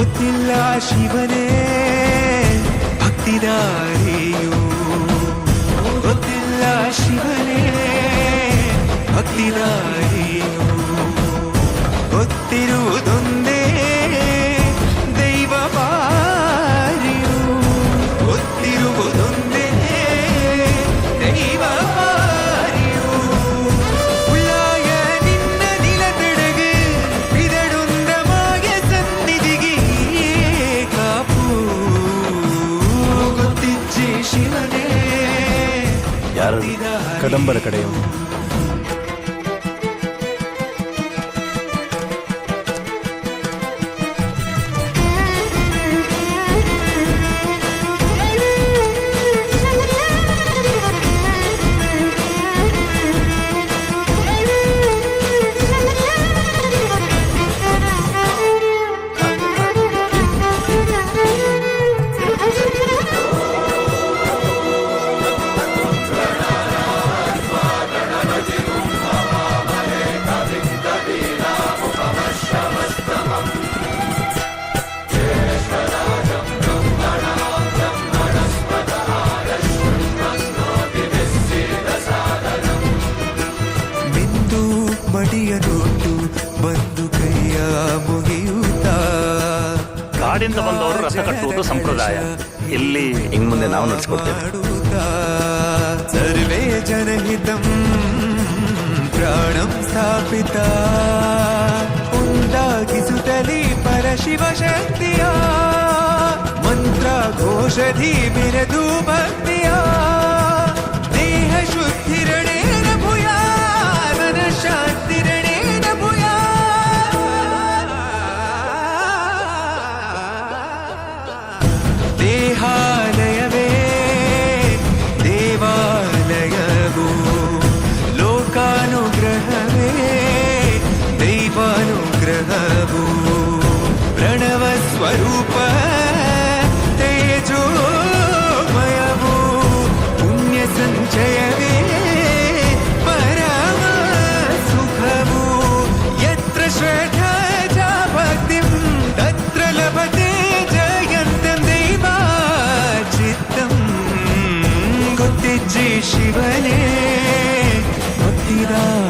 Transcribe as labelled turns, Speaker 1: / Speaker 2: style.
Speaker 1: ഒത്തില്ല ശിവനെ ഭക്തിദാരിയോ. ഒത്തില്ല
Speaker 2: ശിവനെ
Speaker 3: ഭക്തിദാരി கடம்பர
Speaker 1: கடையம் ಮಡಿಯ ನೋಟು ಬಂದು ಕೈಯ ಮುಗಿಯುತ್ತಾ.
Speaker 4: ಕಾಡಿಂದ ಬಂದವರು ರಸ ಕಟ್ಟುವುದು ಸಂಪ್ರದಾಯ. ಇಲ್ಲಿ
Speaker 2: ಇನ್ ಮುಂದೆ ನಾವು ನಡೆಸ್ಕೊಡ್ತೇವೆ
Speaker 1: ಸರ್ವೇ ಜನಹಿತಂ ಪ್ರಾಣಂ ಸ್ಥಾಪಿತ. ಉಂಟಾಗಿಸುತ್ತಲಿ ಪರಶಿವ ಶಕ್ತಿಯ. ಮಂತ್ರ ಘೋಷಧಿ ಬಿರದು ಭಕ್ತಿಯ. give. சிவனே பக்திதான்